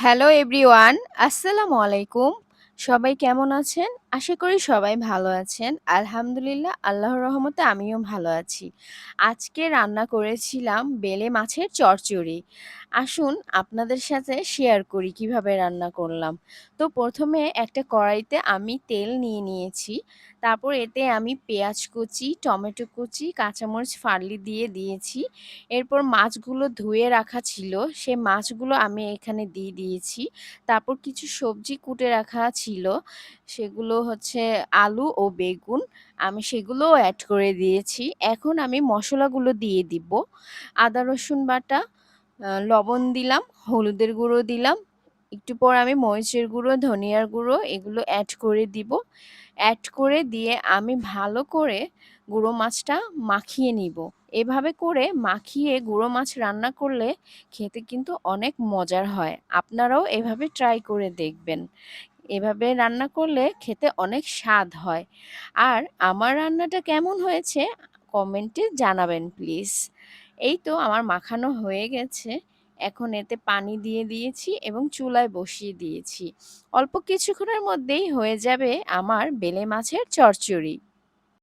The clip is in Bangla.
হ্যালো এভরিওয়ান, আসসালামু আলাইকুম। সবাই কেমন আছেন? আশা করি সবাই ভালো আছেন। আলহামদুলিল্লাহ, আল্লাহর রহমতে আমিও ভালো আছি। আজকে রান্না করেছিলাম বেলে মাছের চচ্চড়ি। আসুন আপনাদের সাথে শেয়ার করি কীভাবে রান্না করলাম। তো ১ম এ একটা কড়াইতে আমি তেল নিয়ে নিয়েছি। তারপর এতে আমি পেঁয়াজ কুচি, টমেটো কুচি, কাঁচামরিচ ফালি দিয়ে দিয়েছি। এরপর মাছগুলো ধুয়ে রাখা ছিল, সে মাছগুলো আমি এখানে দিয়ে দিয়েছি। তারপর কিছু সবজি কুটে রাখা ছিল, সেগুলো হচ্ছে আলু ও বেগুন। আমি সেগুলোও অ্যাড করে দিয়েছি। এখন আমি মশলাগুলো দিয়ে দিব। আদা রসুন বাটা, লবণ দিলাম, হলুদের গুঁড়ো দিলাম। একটু পর আমি মরিচের গুঁড়ো, ধনিয়ার গুঁড়ো এগুলো অ্যাড করে দিব। অ্যাড করে দিয়ে আমি ভালো করে গুঁড়ো মাছটা মাখিয়ে নিব। এভাবে করে মাখিয়ে গুঁড়ো মাছ রান্না করলে খেতে কিন্তু অনেক মজার হয়। আপনারাও এভাবে ট্রাই করে দেখবেন। এভাবে রান্না করলে খেতে অনেক স্বাদ হয়। আর আমার রান্নাটা কেমন হয়েছে কমেন্টে জানাবেন প্লিজ। এই তো আমার মাখানো হয়ে গেছে। এখন এতে পানি দিয়ে দিয়েছি এবং চুলায় বসিয়ে দিয়েছি। অল্প কিছুক্ষণের মধ্যেই হয়ে যাবে আমার বেলে মাছের চচ্চড়ি।